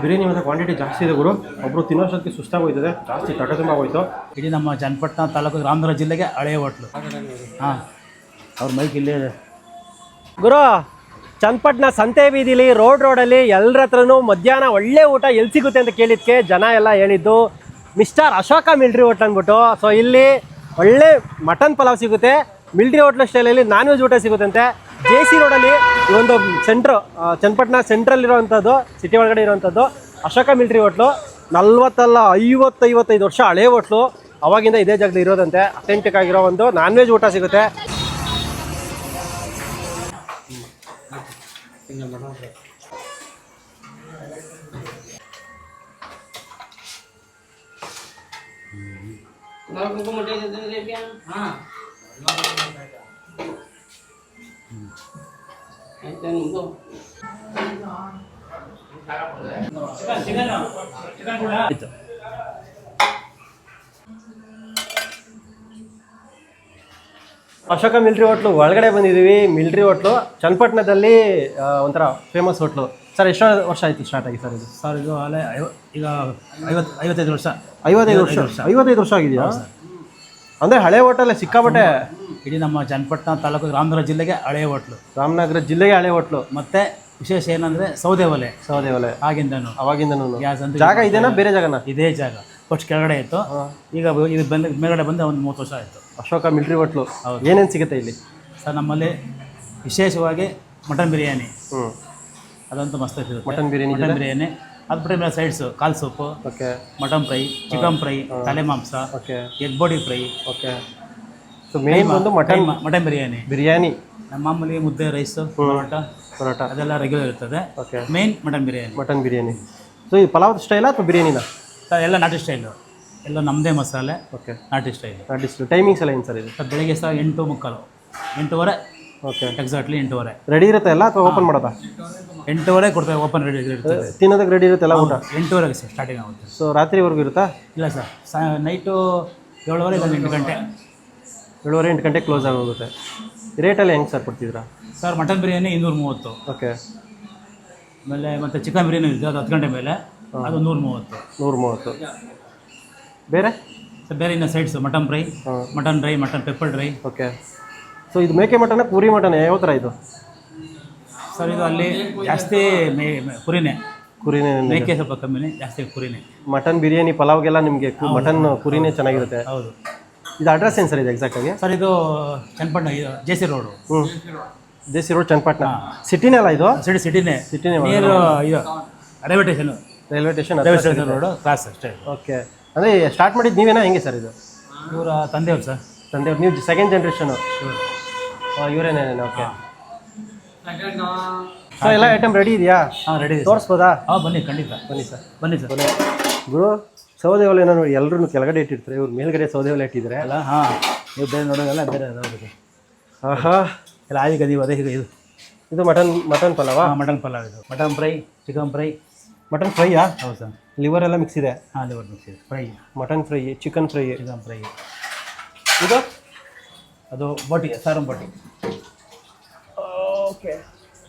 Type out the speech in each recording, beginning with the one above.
ಬಿರಿಯಾನಿ ಮತ್ತು ಕ್ವಾಂಟಿಟಿ ಜಾಸ್ತಿ ಇದೆ ಗುರು. ಒಬ್ಬರು ತಿನ್ನೋಷ್ಟೊತ್ತಿಗೆ ಸುಸ್ತಾಗೋಯ್ತದೆ. ಜಾಸ್ತಿ ತಟ ತುಂಬ ಹೋಯ್ತು ಇಡೀ ನಮ್ಮ ಚನ್ನಪಟ್ಟಣ ತಾಲೂಕು ರಾಮನಗರ ಜಿಲ್ಲೆಗೆ ಹಳೆಯ ಹೋಟ್ಲು. ಹಾಂ. ಅವ್ರ ಮೈಕ್ ಇಲ್ಲೇ ಇದೆ. ಗುರು ಚನ್ನಪಟ್ಟಣ ಸಂತೆ ಬೀದಿಲಿ ರೋಡ್ ರೋಡಲ್ಲಿ ಎಲ್ಲರ ಹತ್ರನೂ ಮಧ್ಯಾಹ್ನ ಒಳ್ಳೆ ಊಟ ಎಲ್ಲಿ ಸಿಗುತ್ತೆ ಅಂತ ಕೇಳಿದ್ಕೆ ಜನ ಎಲ್ಲ ಹೇಳಿದ್ದು ಮಿಸ್ಟರ್ ಅಶೋಕ ಮಿಲ್ಟ್ರಿ ಹೋಟ್ಲ್ ಅಂದ್ಬಿಟ್ಟು. ಸೊ ಇಲ್ಲಿ ಒಳ್ಳೆ ಮಟನ್ ಪಲಾವ್ ಸಿಗುತ್ತೆ. ಮಿಲ್ಟ್ರಿ ಹೋಟ್ಲ್ ಸ್ಟೈಲಲ್ಲಿ ನಾನ್ ವೆಜ್ ಊಟ ಸಿಗುತ್ತಂತೆ. ಜೆ ಸಿ ರೋಡಲ್ಲಿ ಈ ಒಂದು ಸೆಂಟ್ರ್ ಚನ್ನಪಟ್ಟಣ ಸೆಂಟ್ರಲ್ ಇರುವಂಥದ್ದು ಸಿಟಿ ಒಳಗಡೆ ಇರುವಂಥದ್ದು ಅಶೋಕ ಮಿಲ್ಟ್ರಿ ಹೋಟ್ಲು ನಲ್ವತ್ತಲ್ಲ ಐವತ್ತೈವತ್ತೈದು ವರ್ಷ ಹಳೆ ಹೋಟ್ಲು ಅವಾಗಿಂದ ಇದೇ ಜಾಗದಲ್ಲಿ ಇರೋದಂತೆ. ಅಥೆಂಟಿಕ್ ಆಗಿರೋ ಒಂದು ನಾನ್ ವೆಜ್ ಊಟ ಸಿಗುತ್ತೆ. ಆಯ್ತು ಅಶೋಕ ಮಿಲ್ಟ್ರಿ ಹೋಟ್ಲು ಒಳಗಡೆ ಬಂದಿದ್ದೀವಿ. ಮಿಲ್ಟ್ರಿ ಹೋಟ್ಲು ಚನ್ನಪಟ್ಟಣದಲ್ಲಿ ಒಂಥರ ಫೇಮಸ್ ಹೋಟ್ಲು. ಸರ್ ಎಷ್ಟು ವರ್ಷ ಆಯಿತು ಸ್ಟಾರ್ಟ್ ಆಗಿ ಸರ್ ಇದು? ಸರ್ ಇದು ಅಲ್ಲೇ ಐವ ಈಗ ಐವತ್ತು ಐವತ್ತೈದು ವರ್ಷ. ಐವತ್ತೈದು ವರ್ಷ. ಐವತ್ತೈದು ವರ್ಷ. ಆಗಿದೆಯಾ? ಅಂದರೆ ಹಳೆ ಹೋಟೆಲ್ ಸಿಕ್ಕಾಪಟ್ಟೆ ಇಡೀ ನಮ್ಮ ಚನ್ನಪಟ್ಟಣ ತಾಲೂಕು ರಾಮನಗರ ಜಿಲ್ಲೆಗೆ ಹಳೆ ಹೋಟ್ಲು ರಾಮನಗರ ಜಿಲ್ಲೆಗೆ ಹಳೆ ಹೋಟ್ಲು ಮತ್ತೆ ವಿಶೇಷ ಏನಂದ್ರೆ ಸೌದೆ ಒಲೆ. ಸೌದೆ ಒಲೆ. ಆಗಿಂದನು ಅವಾಗಿಂದನು ಗ್ಯಾಸ್ ಅಂತ ಜಾಗ ಇದೇನಾ ಬೇರೆ ಜಾಗನ? ಇದೇ ಜಾಗ. ಫಸ್ಟ್ ಕೆಳಗಡೆ ಇತ್ತು. ಈಗ ಇದು ಬಂದ ಮೇಲ್ಗಡೆ ಬಂದ ಒಂದು ಮೂವತ್ತು ವರ್ಷ ಆಯಿತು. ಅಶೋಕ ಮಿಲ್ಟ್ರಿ ಹೋಟ್ಲು ಏನೇನು ಸಿಗುತ್ತೆ ಇಲ್ಲಿ? ಸರ್ ನಮ್ಮಲ್ಲಿ ವಿಶೇಷವಾಗಿ ಮಟನ್ ಬಿರಿಯಾನಿ. ಹ್ಞೂ ಅದಂತೂ ಮಸ್ತ್ ಮಟನ್ ಬಿರಿಯಾನಿ ಮಟನ್ ಬಿರಿಯಾನಿ. ಅದು ಬಿಟ್ಟರೆ ಮೇಲೆ ಸೈಡ್ಸು ಕಾಲ್ soup okay mutton fry chicken fry ತಲೆ ಮಾಂಸ ಓಕೆ ಎಗ್ ಬಾಡಿ ಫ್ರೈ. ಓಕೆ ಸೊ ಮೇನ್ ಬಂದು ಮಟನ್ ಮಟನ್ ಬಿರಿಯಾನಿ ಬಿರಿಯಾನಿ ನಮ್ಮ ಮಾಮೂಲಿ ಮುದ್ದೆ ರೈಸು ಪರೋಟ ಪರೋಟ. ಅದೆಲ್ಲ ರೆಗ್ಯುಲರ್ ಇರ್ತದೆ. Okay main mutton biryani mutton biryani so ಈ ಪಲಾವ್ ಸ್ಟೈಲಾ ಅಥವಾ ಬಿರಿಯಾನಿನ ಸರ್ ಎಲ್ಲ ನಾಟಿ ಸ್ಟೈಲು ಎಲ್ಲ ನಮ್ಮದೇ ಮಸಾಲೆ ಓಕೆ ನಾಟಿ ಸ್ಟೈಲ್ ನಾಟಿ ಸ್ಟೈಲ್ ಟೈಮಿಂಗ್ಸ್ ಎಲ್ಲ ಏನು ಸರ್ ಇದು? ಸರ್ ಬೆಳಿಗ್ಗೆ ಸಹ ಎಂಟು ಮುಕ್ಕಾಲು. ಎಂಟೂವರೆ. ಓಕೆ ಎಕ್ಸಾಕ್ಟ್ಲಿ ಎಂಟೂವರೆ. ರೆಡಿ ಇರುತ್ತೆ ಎಲ್ಲ ಅಥವಾ ಓಪನ್ ಮಾಡೋದಾ? ಎಂಟೂವರೆ ಕೊಡ್ತಾರೆ ಓಪನ್ ರೆಡಿ ಇರ್ತದೆ. ತಿನ್ನೋದಕ್ಕೆ ರೆಡಿ ಇರುತ್ತೆ ಎಲ್ಲ ಊಟ? ಎಂಟೂವರೆಗೆ ಸರ್ ಸ್ಟಾರ್ಟಿಂಗ್ ಆಗುತ್ತೆ. ಸೊ ರಾತ್ರಿವರೆಗೂ ಇರುತ್ತಾ? ಇಲ್ಲ ಸರ್ ಸ ನೈಟು ಏಳುವರೆ ಇಲ್ಲ ಎಂಟು ಗಂಟೆ. ಏಳುವರೆ ಎಂಟು ಗಂಟೆ ಕ್ಲೋಸ್ ಆಗೋಗುತ್ತೆ. ರೇಟಲ್ಲಿ ಹೆಂಗೆ ಸರ್ ಕೊಡ್ತಿದ್ದೀರಾ? ಸರ್ ಮಟನ್ ಬಿರಿಯಾನಿ ಇನ್ನೂರ ಮೂವತ್ತು. ಓಕೆ ಆಮೇಲೆ ಮತ್ತು ಚಿಕನ್ ಬಿರಿಯಾನಿ ಇದೆ ಅದು ಹತ್ತು ಗಂಟೆ ಮೇಲೆ. ಅದು ನೂರ ಮೂವತ್ತು. ನೂರ ಮೂವತ್ತು. ಬೇರೆ? ಸರ್ ಬೇರೆ ಇನ್ನೂ sides mutton fry mutton dry mutton pepper dry okay so ಇದು ಮೇಕೆ ಮಟನ ಪೂರಿ ಮಟನ್? ಯಾವ ಥರ ಇದು? ಸರ್ ಇದು ಅಲ್ಲಿ ಜಾಸ್ತಿ ಮೇ ಕುರಿನೇ. ಕುರಿನೇ ಮೇಕೆ ಸ್ವಲ್ಪ ಕಮ್ಮಿನೇ ಜಾಸ್ತಿ ಕುರಿನೇ. ಮಟನ್ ಬಿರಿಯಾನಿ ಪಲಾವ್ಗೆಲ್ಲ ನಿಮಗೆ ಮಟನ್ ಕುರಿನೇ ಚೆನ್ನಾಗಿರುತ್ತೆ. ಹೌದು. ಇದು ಅಡ್ರೆಸ್ ಏನು ಸರ್ ಇದು ಎಕ್ಸಾಕ್ಟ್ ಆಗಿ? ಸರ್ ಇದು ಚನ್ನಪಟ್ಟಣ ಇದು ಜೆ ಸಿ ರೋಡು. ಹ್ಞೂ ಜೆ ಸಿ ರೋಡ್ ಚನ್ನಪಟ್ಟಣ. ಸಿಟಿನೇ ಅಲ್ಲ ಇದು? ಸಿಟಿ ಸಿಟಿನೇ. ಸಿಟಿನೇ ನೀರು ಇದು railway station. Railway station railway station road cross ಅಷ್ಟೇ. ಓಕೆ. ಅಂದರೆ ಸ್ಟಾರ್ಟ್ ಮಾಡಿದ್ದು ನೀವೇನಾ? ಹೆಂಗೆ ಸರ್ ಇದು? ಇವರ ತಂದೆಯವ್ರು ಸರ್. ತಂದೆ ನೀವು ಸೆಕೆಂಡ್ ಜನ್ರೇಷನು ಇವರು ಇವರೇನೇನೇನು ಓಕೆ. ಸೊ ಎಲ್ಲ ಐಟಮ್ ರೆಡಿ ಇದೆಯಾ? ಹಾಂ ರೆಡಿ ತೋರಿಸ್ಬೋದಾ? ಹಾಂ ಬನ್ನಿ ಖಂಡಿತ. ಬನ್ನಿ ಸರ್ ಬನ್ನಿ ಸರ್ ಗುರು ಸೌದೆ ಒಲೆ ನೋಡಿ ಎಲ್ಲರೂ ಕೆಳಗಡೆ ಇಟ್ಟಿರ್ತಾರೆ. ಇವ್ರು ಮೇಲ್ಗಡೆ ಸೌದೆ ಒಲೆ ಇಟ್ಟಿದ್ದಾರೆ. ಅಲ್ಲ ಹಾಂ. ನೀವು ಬೇರೆ ನೋಡೋದಲ್ಲ ಬೇರೆ ಅದಾವುದು ಆಹಾ. ಎಲ್ಲ ಆಗ ಗದಿ ಅದೇ ಇದು. ಇದು ಮಟನ್ ಮಟನ್ ಪಲಾವಾ? ಮಟನ್ ಪಲಾವ್ ಇದು. Mutton fry chicken fry. Mutton ಫ್ರೈಯಾ? ಹೌದು ಸರ್ ಲಿವರ್ ಎಲ್ಲ ಮಿಕ್ಸ್ ಇದೆ? ಹಾಂ ಲಿವರ್ ಮಿಕ್ಸ್ ಇದೆ. Fry. Mutton fry chicken fry. Chicken fry. ಇದು? ಅದು ಬೋಟಿ ಸಾರಂ ಬೋಟಿ ಓಕೆ.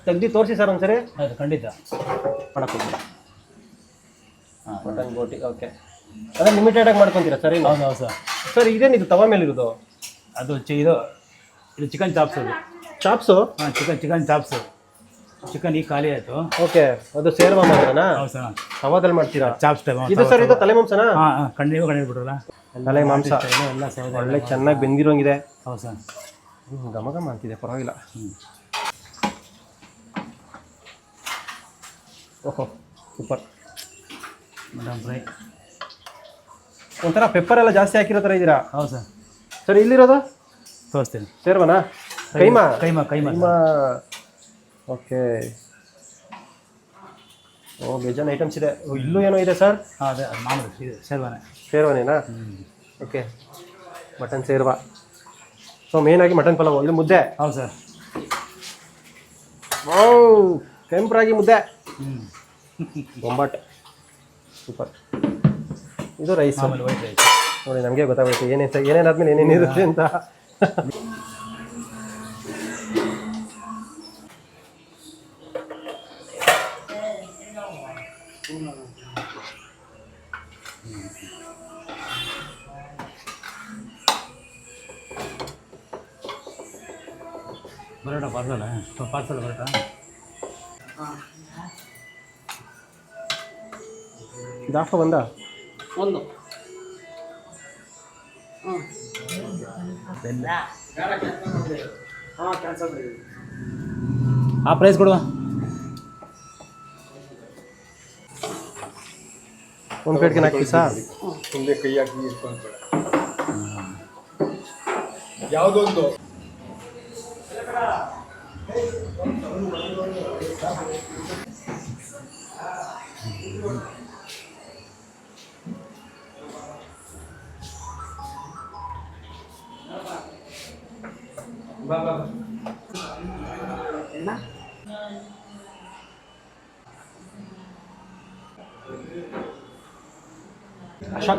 ತೆಗ್ದು ತೋರಿಸಿ ಸರ್ ಒಂದ್ಸರಿ. ಹೌದು ಖಂಡಿತ. ಮಾಡಕ್ಕೆ ಹಾಂ ಮಟನ್ ಬೋಟಿ ಓಕೆ. ಅದೇ ಲಿಮಿಟೆಡಾಗಿ ಮಾಡ್ಕೊತೀರಾ ಸರ್ ಏನು ಹೌದು ಹೌದು ಸರ್. ಸರ್ ಇದು ತವ ಮೇಲೆ ಇರೋದು ಅದು ಚಿ ಇದು ಇದು ಚಿಕನ್ ಚಾಪ್ಸ್ ಅದು. ಚಾಪ್ಸು? ಹಾಂ ಚಿಕನ್ ಚಿಕನ್ ಚಾಪ್ಸ್ ಚಿಕನ್ ಈಗ ಖಾಲಿ ಆಯಿತು. ಓಕೆ ಅದು ಸೇರ್ವ ಮಾಡೋಣ ಹೌದು ಸರ್. ತವಾದಲ್ಲಿ ಮಾಡ್ತೀರಾ? ಚಾಪ್ಸ್ ಟೈಮ್ ಇದು ಸರ್ ಇದು ತಲೆ ಮಾಂಸನಾ? ಹಾಂ ಹಾಂ ಖಂಡಿತ ಬಿಡ್ರಲ್ಲ ತಲೆ ಮಾಂಸ. ಎಲ್ಲ ಸೌದೆ ಒಳ್ಳೆ ಚೆನ್ನಾಗಿ ಬೆಂದಿರೋಂಗಿದೆ. ಹೌದು ಸರ್. ಹ್ಞೂ ಗಮ ಗಮ ಅಂತಿದೆ ಪರವಾಗಿಲ್ಲ. ಹ್ಞೂ ಓಹೋ ಸೂಪರ್ ಮಟನ್ ಫ್ರೈ ಒಂಥರ ಪೆಪ್ಪರ್ ಎಲ್ಲ ಜಾಸ್ತಿ ಹಾಕಿರೋ ಥರ ಇದ್ದೀರಾ? ಹೌದು ಸರ್. ಸರ್ ಇಲ್ಲಿರೋದು? ತೋರಿಸ್ತೀನಿ. ಸೇರ್ವನಾ? ಕೈಮಾ? ಕೈಮಾ ಕೈಮಾ ಓಕೆ. ಓ ಬೇಜಾನ್ ಐಟಮ್ಸ್ ಇದೆ. ಓ, ಇಲ್ಲೂ ಏನೋ ಇದೆ ಸರ್? ಹಾಂ ಅದೇ ಅದು ಮಾಮೂಲಿ ಇದು ಸೇರ್ವನೇನಾ? ಓಕೆ. ಮಟನ್ ಸೇರ್ವ. ಸೊ ಮೇನಾಗಿ ಮಟನ್ ಪಲಾವ್. ಇದು ಮುದ್ದೆ. ಹೌದು ಸರ್. ಓ ಕೆಂಪರಾಗಿ ಮುದ್ದೆ. ಹ್ಞೂ ಬೊಂಬಾಟ್ ಸೂಪರ್. ಇದು ರೈಸ್. ಮಾಮೂಲಿ ವೈಟ್ ರೈಸ್. ನೋಡಿ ನಮಗೆ ಗೊತ್ತಾಗುತ್ತೆ ಏನೇನು ಏನೇನಾದ್ನಿ ಏನೇನು ಇರುತ್ತೆ ಅಂತ. ಬರೋಟ ಪಾರ್ಸಲ್ ಪಾರ್ಸಲ್ ಬರೋಟ ಬಂದ? ಒಂದು. ಆ ಪ್ರೈಸ್ ಕೊಡುವ. ಒಂದು ಪ್ಲೇಟ್ಗೆ ನಾಲ್ಕು ಪೀಸಾ ಮುಂದೆ ಕೈ ಹಾಕಿ ಇಟ್ಕೊಂಡ್ಬೇಡ ಯಾವುದೊಂದು? ಅಶೋಕ್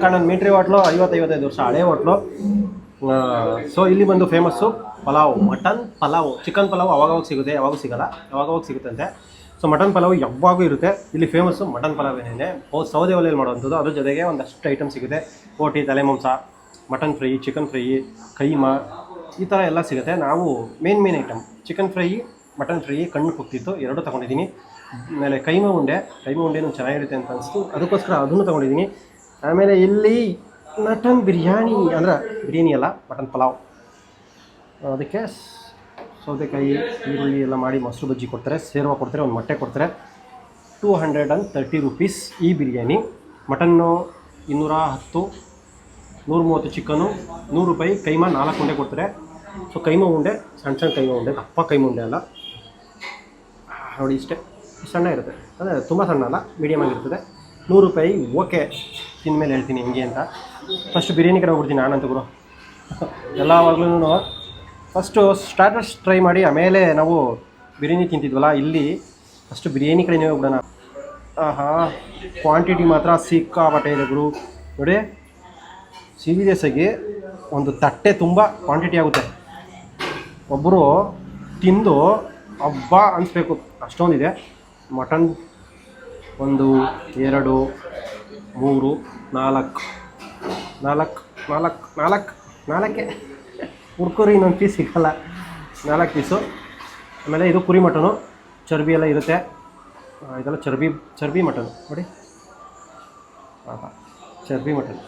ಅಣ್ಣನ ಮೀಟ್ರಿ ಹೋಟ್ಲು, ಐವತ್ತೈವತ್ತೈದು ವರ್ಷ ಹಳೆ ಹೋಟ್ಲು. ಸೊ ಇಲ್ಲಿ ಬಂದು famous pulao, mutton pulao chicken pulao ಅವಾಗವಾಗ ಸಿಗುತ್ತೆ, ಯಾವಾಗ ಸಿಗಲ್ಲ, ಯಾವಾಗವಾಗ ಸಿಗುತ್ತಂತೆ. ಸೊ ಮಟನ್ ಪಲಾವ್ ಯಾವಾಗೂ ಇರುತ್ತೆ. ಇಲ್ಲಿ ಫೇಮಸ್ಸು ಮಟನ್ ಪಲಾವ್ ಏನಿದೆ ಸೌದೆ ಒಲೆಯಲ್ಲಿ ಮಾಡುವಂಥದ್ದು. ಅದ್ರ ಜೊತೆಗೆ ಒಂದಷ್ಟು ಐಟಮ್ ಸಿಗುತ್ತೆ. ಕೋಟಿ ತಲೆ ಮಾಂಸ mutton fry chicken fry keema, ಈ ಥರ ಎಲ್ಲ ಸಿಗುತ್ತೆ. ನಾವು main main item chicken fry mutton fry ಕಣ್ಣು ಕೊಟ್ಟಿತ್ತು ಎರಡು ತೊಗೊಂಡಿದ್ದೀನಿ. ಆಮೇಲೆ ಕೈಮ ಉಂಡೆ, ಕೈಮ ಉಂಡೆನೂ ಚೆನ್ನಾಗಿರುತ್ತೆ ಅಂತ ಅನಿಸ್ತು. ಅದಕ್ಕೋಸ್ಕರ ಅದನ್ನು ತೊಗೊಂಡಿದ್ದೀನಿ. ಆಮೇಲೆ ಇಲ್ಲಿ ಮಟನ್ ಬಿರಿಯಾನಿ ಅಂದ್ರೆ ಬಿರಿಯಾನಿ ಅಲ್ಲ, ಮಟನ್ ಪಲಾವ್. ಅದಕ್ಕೆ ಸೌತೆಕಾಯಿ, ಈರುಳ್ಳಿ ಎಲ್ಲ ಮಾಡಿ ಮೊಸರು ಬಜ್ಜಿ ಕೊಡ್ತಾರೆ, ಸೇರ್ವ ಕೊಡ್ತಾರೆ, ಒಂದು ಮೊಟ್ಟೆ ಕೊಡ್ತಾರೆ. Two hundred and thirty rupees ಈ ಬಿರಿಯಾನಿ. ಮಟನ್ನು ಇನ್ನೂರ ಹತ್ತು ನೂರ ಮೂವತ್ತು ಚಿಕನು, ನೂರು ರೂಪಾಯಿ ಕೈಮಾ ನಾಲ್ಕು ಉಂಡೆ ಕೊಡ್ತಾರೆ. ಸೊ ಕೈಮಾ ಉಂಡೆ ಸಣ್ಣ ಸಣ್ಣ ಕೈಮಾ ಉಂಡೆ, ಅಪ್ಪ ಕೈಮ ಉಂಡೆ ಅಲ್ಲ. ನೋಡಿ ಇಷ್ಟೇ, ಸಣ್ಣ ಇರುತ್ತೆ. ಅಂದರೆ ತುಂಬ ಸಣ್ಣ ಅಲ್ಲ ಮೀಡಿಯಮ್ ಆಗಿರ್ತದೆ. ನೂರು ರೂಪಾಯಿ ಓಕೆ ತಿಂದಮೇಲೆ ಹೇಳ್ತೀನಿ ಹೆಂಗೆ ಅಂತ. ಫಸ್ಟ್ ಬಿರಿಯಾನಿ ಕಡೆ ಹೋಗ್ಬಿಡ್ತೀನಿ ನಾನಂತ ಗುರು ಎಲ್ಲವಾಗ್ಲೂ ಫಸ್ಟು ಸ್ಟಾರ್ಟರ್ಸ್ ಟ್ರೈ ಮಾಡಿ ಆಮೇಲೆ ನಾವು ಬಿರಿಯಾನಿ ತಿಂತಿದ್ವಲ್ಲ, ಇಲ್ಲಿ ಫಸ್ಟು ಬಿರಿಯಾನಿ ಕಡೆನೇ ಹೋಗ್ಬಿಡೋಣ. ಆಹಾ ಕ್ವಾಂಟಿಟಿ ಮಾತ್ರ ಸಿಕ್ಕಾಪಟ್ಟೆ ಇದೆ ಗುರು. ನೋಡಿ ಸೀರಿಯಸ್ ಆಗಿ ಒಂದು ತಟ್ಟೆ ತುಂಬ ಕ್ವಾಂಟಿಟಿ ಆಗುತ್ತೆ. ಒಬ್ಬರು ತಿಂದು ಹಬ್ಬ ಅನಿಸ್ಬೇಕು, ಅಷ್ಟೊಂದಿದೆ. ಮಟನ್ ಒಂದು, ಎರಡು, ಮೂರು. ನಾಲ್ಕು. ನಾಲ್ಕು ನಾಲ್ಕು ನಾಲ್ಕು, ನಾಲ್ಕೆ. ಹುಡ್ಕೋರಿ ಇನ್ನೊಂದು ಪೀಸ್ ಸಿಗಲ್ಲ. ನಾಲ್ಕು ಪೀಸು ಆಮೇಲೆ ಇದು ಕುರಿ ಮಟನು. ಚರ್ಬಿ ಎಲ್ಲ ಇರುತ್ತೆ. ಇದೆಲ್ಲ ಚರ್ಬಿ ಚರ್ಬಿ ಮಟನ್. ನೋಡಿ. ಹಾಂ ಚರ್ಬಿ ಮಟನ್.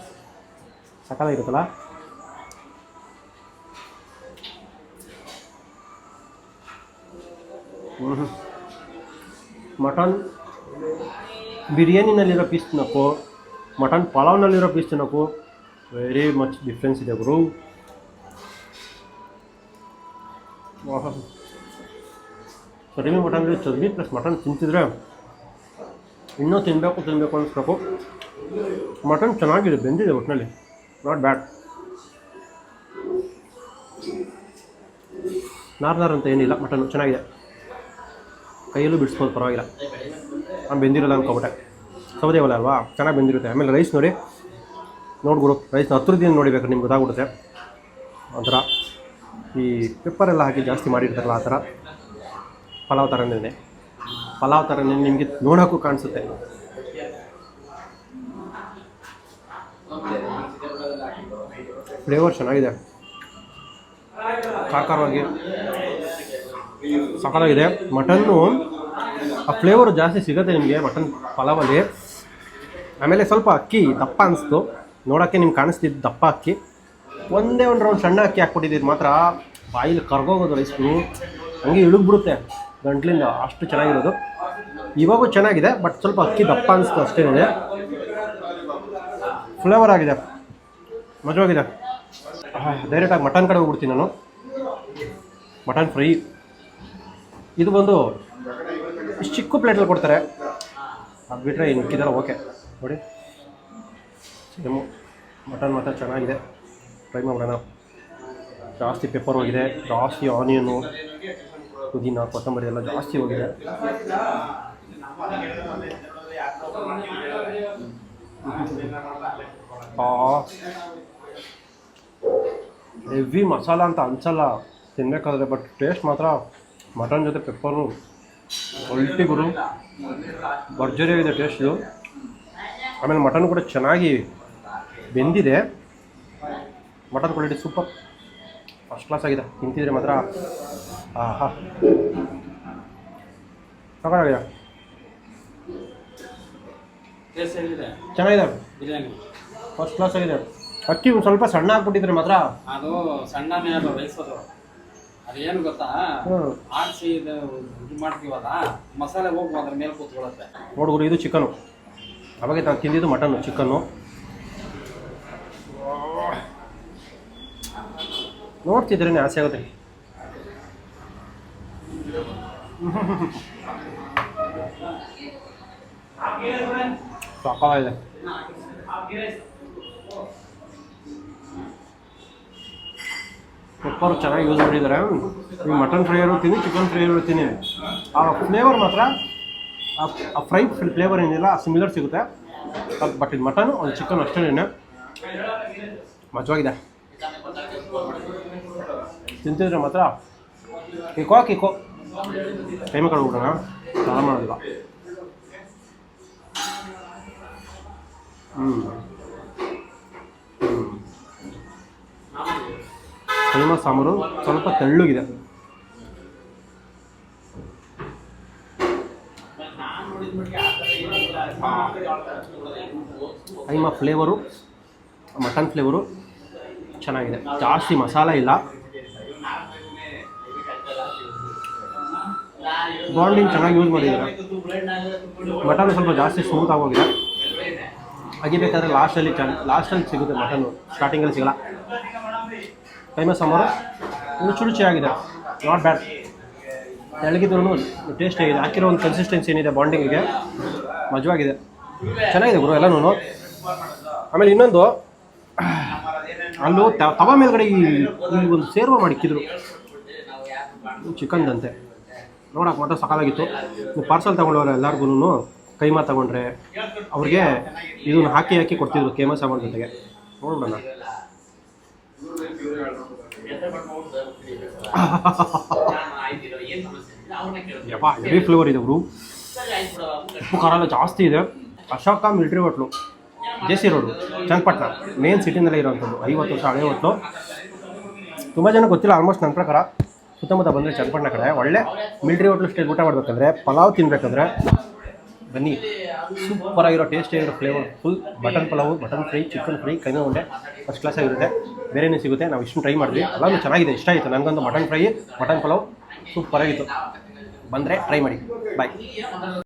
ಸಕಾಲಾಗಿರುತ್ತಲ್ಲ ಹ್ಞೂ ಮಟನ್ ಬಿರಿಯಾನಿನಲ್ಲಿರೋ ಪೀಸ್ ತಿನ್ನೋಕ್ಕೂ ಮಟನ್ ಪಲಾವ್ನಲ್ಲಿರೋ ಪೀಸ್ ತಿನ್ನೋಕ್ಕೂ ವೆರಿ ಮಚ್ ಡಿಫ್ರೆನ್ಸ್ ಇದೆ ಗುರು ಕಡಿಮೆ ಮಟನ್ಗೆ ಚರ್ಬಿ ಪ್ಲಸ್ ಮಟನ್ ತಿಂತಿದ್ರೆ ಇನ್ನೂ ತಿನ್ನಬೇಕು ತಿನ್ನಬೇಕು ಅನಿಸ್ಬೇಕು ಮಟನ್ ಚೆನ್ನಾಗಿದೆ ಬೆಂದಿದೆ ಒಟ್ಟಿನಲ್ಲಿ ನಾಟ್ ಬ್ಯಾಡ್ ನಾರ್ ನಾರ್ ಅಂತ ಏನಿಲ್ಲ ಮಟನ್ ಚೆನ್ನಾಗಿದೆ ಕೈಯಲ್ಲೂ ಬಿಡಿಸ್ಬೋದು ಪರವಾಗಿಲ್ಲ ನಾನು ಬೆಂದಿರಲ್ಲ ಅನ್ಕೊಬಿಟ್ಟೆ ಸೌದೆ ಒಲೆ ಅಲ್ವಾ? ಚೆನ್ನಾಗಿ ಬೆಂದಿರುತ್ತೆ. ಆಮೇಲೆ ರೈಸ್ ನೋಡಿ. ನೋಡ್ಬಿಡು ರೈಸ್ನ ಹತ್ತಿರದಿಂದ ನೋಡಿಬೇಕು, ನಿಮ್ಗೆ ಗೊತ್ತಾಗ್ಬಿಡುತ್ತೆ. ಒಂಥರ ಈ ಪೆಪ್ಪರ್ ಎಲ್ಲ ಹಾಕಿ ಜಾಸ್ತಿ ಮಾಡಿರ್ತಾರಲ್ಲ ಆ ಥರ. ಪಲಾವ್ ಥರನೇ ಪಲಾವ್ ಥರನೇ ನಿಮಗೆ ನೋಡೋಕ್ಕೂ ಕಾಣಿಸುತ್ತೆ. ಫ್ಲೇವರ್ ಚೆನ್ನಾಗಿದೆ. ಸಾಕಾರವಾಗಿ. ಸಕಾಲಾಗಿದೆ ಮಟನ್ನು ಆ ಫ್ಲೇವರು ಜಾಸ್ತಿ ಸಿಗುತ್ತೆ ನಿಮಗೆ ಮಟನ್ ಪಲಾವಲ್ಲಿ. ಆಮೇಲೆ ಸ್ವಲ್ಪ ಅಕ್ಕಿ, ದಪ್ಪ ಅನಿಸ್ತು. ನೋಡೋಕ್ಕೆ ನಿಮ್ಗೆ ಕಾಣಿಸ್ತಿದ್ದು ದಪ್ಪ ಅಕ್ಕಿ. ಒಂದೇ ಒಂದು ರೌಂಡ್ ಸಣ್ಣ ಅಕ್ಕಿ ಹಾಕ್ಬಿಟ್ಟಿದ್ದು ಮಾತ್ರ ಬಾಯಿಲಿ ಕರ್ಗೋಗೋದು ರೈಸ್ಗಳು ಹಂಗೆ ಇಳುಗ್ಬಿಡುತ್ತೆ ಗಂಟ್ಲಿಂದ, ಅಷ್ಟು ಚೆನ್ನಾಗಿರೋದು. ಇವಾಗೂ ಚೆನ್ನಾಗಿದೆ, ಬಟ್ ಸ್ವಲ್ಪ ಅಕ್ಕಿ ದಪ್ಪ ಅನಿಸ್ತು ಅಷ್ಟೇ ಫ್ಲೇವರ್ ಆಗಿದೆ. ಮಜವಾಗಿದೆ ಡೈರೆಕ್ಟಾಗಿ ಮಟನ್ ಕಡೆ ಹೋಗ್ಬಿಡ್ತೀನಿ ನಾನು. ಮಟನ್ ಫ್ರೈ ಇದು ಬಂದು ಚಿಕ್ಕ ಪ್ಲೇಟಲ್ಲಿ ಕೊಡ್ತಾರೆ. ಅದು ಬಿಟ್ಟರೆ ಇನ್ನು ಮಿಕ್ಕಿದೆಲ್ಲ ಓಕೆ ನೋಡಿ. ಸೇಮು ಮಟನ್ ಮಾತ್ರ ಚೆನ್ನಾಗಿದೆ. ಟ್ರೈ ಮಾಡೋಣ. ಜಾಸ್ತಿ ಪೆಪ್ಪರ್ ಹೋಗಿದೆ, ಜಾಸ್ತಿ ಆನಿಯನು ಪುದೀನ, ಕೊತ್ತಂಬರಿ ಎಲ್ಲ ಜಾಸ್ತಿ ಹೋಗಿದೆ. ಹೆವಿ ಮಸಾಲ ಅಂತ ಅನ್ಸಲ್ಲ. ತಿನ್ಬೇಕಾದ್ರೆ ಬಟ್ ಟೇಸ್ಟ್ ಮಾತ್ರ ಮಟನ್ ಜೊತೆ ಪೆಪ್ಪರು ಒಲ್ಟಿಗುರು ಭರ್ಜರಿಯಾಗಿದೆ ಟೇಸ್ಟ್ ಆಮೇಲೆ ಮಟನ್ ಕೂಡ ಚೆನ್ನಾಗಿ ಬೆಂದಿದೆ. Mutton quality super first class ಆಗಿದೆ. ತಿಂತಿದ್ರೆ ಮಾತ್ರ ಆಹಾ. ಚೆನ್ನಾಗಿದೆ. ಫಸ್ಟ್ ಕ್ಲಾಸ್ ಆಗಿದೆ. ಅಕ್ಕಿ ಒಂದು ಸ್ವಲ್ಪ ಸಣ್ಣ ಹಾಕ್ಬಿಟ್ಟಿದ್ರೆ ಮಾತ್ರ. ಅದು ಸಣ್ಣನೇ ಅದು ಅದೇನು ಗೊತ್ತಾ? ಆರಿಸಿ ಇದು ಇದು ಮಾಡ್ತೀವಲ್ಲ ಮಸಾಲೆ ಹೋಗಿ ಅದ್ರ ಮೇಲೆ ಕೂತ್ಕೊಳ್ಳುತ್ತೆ. ನೋಡ್ಗುರು ಇದು ಚಿಕನು ಅವಾಗ ನಾನು ತಿಂದಿದ್ದು ಮಟನ್ನು ಚಿಕನ್ನು ನೋಡ್ತಿದ್ರೇ ಆಸೆ ಆಗುತ್ತೆ. ಸಾಕಾಗಿದೆ ಪೆಪ್ಪರು ಚೆನ್ನಾಗಿ ಯೂಸ್ ಮಾಡಿದ್ದಾರೆ. ಈ ಮಟನ್ ಫ್ರೈ ಇರ್ತೀನಿ ಚಿಕನ್ ಫ್ರೈ ಇರ್ತೀನಿ ಆ ಫ್ಲೇವರ್ ಮಾತ್ರ ಆ- ಫ್ರೈ ಫ್ಲೇವರ್ ಏನಿಲ್ಲ ಸಿಮಿಲರ್ ಸಿಗುತ್ತೆ ಬಟ್ ಇದು ಮಟನ್ ಒಂದು ಚಿಕನ್ ಅಷ್ಟೇನೆ ಮಜವಾಗಿದೆ ತಿಂತಿದ್ರೆ ಮಾತ್ರ ಕಿಕೋ ಕಿಕೋ ಟೈಮ್ ಕಳ್ಬಿಡೋಣ ಬಿಡೋಣ ಸ್ನಾನ ಮಾಡೋದಿಲ್ಲ ಹ್ಞೂ ಹ್ಞೂ ಸಾಂಬಾರು ಸ್ವಲ್ಪ ತೆಳ್ಳಗಿದೆ ಕೈಮಾ ಫ್ಲೇವರು, ಮಟನ್ ಫ್ಲೇವರು ಚೆನ್ನಾಗಿದೆ. ಜಾಸ್ತಿ ಮಸಾಲ ಇಲ್ಲ. ಬಾಂಡಿಂಗ್ ಚೆನ್ನಾಗಿ ಯೂಸ್ ಮಾಡಿದ್ದಾರೆ. ಮಟನ್ ಸ್ವಲ್ಪ ಜಾಸ್ತಿ ಸ್ಮೂತ್ ಆಗೋಗಿದೆ. ಅಗಿಬೇಕಾದ್ರೆ ಲಾಸ್ಟಲ್ಲಿ ಚೆನ್ನ ಲಾಸ್ಟಲ್ಲಿ ಸಿಗುತ್ತೆ ಮಟನ್ನು ಸ್ಟಾರ್ಟಿಂಗಲ್ಲಿ ಸಿಗಲ್ಲ. ಕೈಮಾ ಸಾಂಬಾರು ರುಚಿ ರುಚಿಯಾಗಿದೆ ನಾಟ್ ಬ್ಯಾಡ್ ಎಳಗಿದ್ರು ಟೇಸ್ಟ್ ಆಗಿದೆ. ಹಾಕಿರೋ ಒಂದು ಕನ್ಸಿಸ್ಟೆನ್ಸಿ ಏನಿದೆ ಬಾಂಡಿಂಗಿಗೆ? ಮಜವಾಗಿದೆ ಚೆನ್ನಾಗಿದೆ ಗುರು ಎಲ್ಲನೂ ಆಮೇಲೆ ಇನ್ನೊಂದು, ಅಲ್ಲೂ ತವ ಮೇಲ್ಗಡೆ ಈ ಈ ಒಂದು ಸೇರ್ವ ಮಾಡಿಕ್ಕಿದ್ರು. ಚಿಕನ್ದಂತೆ ನೋಡಕ್ಕೆ ಮಾತ್ರ ಸಕಾಲಾಗಿತ್ತು ಪಾರ್ಸಲ್ ತೊಗೊಂಡವ್ರೆ ಎಲ್ಲರಿಗೂ ಕೈಮಾ ತಗೊಂಡ್ರೆ ಅವ್ರಿಗೆ ಇದನ್ನು ಹಾಕಿ ಹಾಕಿ ಕೊಡ್ತಿದ್ರು ಕೇಮ ಸಾಂಬಾರ್ ಜೊತೆಗೆ. ನೋಡೋಣ ಯಪ್ಪ ಹೆವಿ ಫ್ಲೇವರ್ ಇದೆ ಅವರು ಉಪ್ಪು ಖಾರ ಜಾಸ್ತಿ ಇದೆ. Ashoka military hotel J C road, Channapatna main ಸಿಟಿನಲ್ಲೇ ಇರೋವಂಥದ್ದು, ಐವತ್ತು ವರ್ಷ ಹಳೆ ತುಂಬ ಜನ ಗೊತ್ತಿಲ್ಲ ಆಲ್ಮೋಸ್ಟ್ ನನ್ನ ಪ್ರಕಾರ, ಸುತ್ತಮುತ್ತ ಬಂದರೆ ಚನ್ನಪಟ್ಟಣ ಕಡೆ. ಒಳ್ಳೆ ಮಿಲ್ಟ್ರಿ ಹೋಟ್ಲು ಸ್ಟೈಲ್ ಊಟ ಮಾಡಬೇಕಂದ್ರೆ, ಪಲಾವ್ ತಿನ್ನಬೇಕಂದ್ರೆ ಬನ್ನಿ. ಸೂಪರಾಗಿರೋ ಟೇಸ್ಟ್ ಆಗಿರೋ flavour full mutton pulao mutton fry chicken fry ಕೈನ ಉಂಡೆ ಫಸ್ಟ್ ಕ್ಲಾಸ್ ಆಗಿರುತ್ತೆ. ಬೇರೆನೇ ಸಿಗುತ್ತೆ, ನಾವು ಇಷ್ಟು ಟ್ರೈ ಮಾಡಿದ್ವಿ. ಎಲ್ಲನೂ ಚೆನ್ನಾಗಿದೆ, ಇಷ್ಟ ಆಯಿತು. ನನಗೊಂದು ಮಟನ್ ಫ್ರೈ ಮಟನ್ ಪಲಾವ್ ಸೂಪರಾಗಿತ್ತು ಬಂದರೆ ಟ್ರೈ ಮಾಡಿ. ಬಾಯ್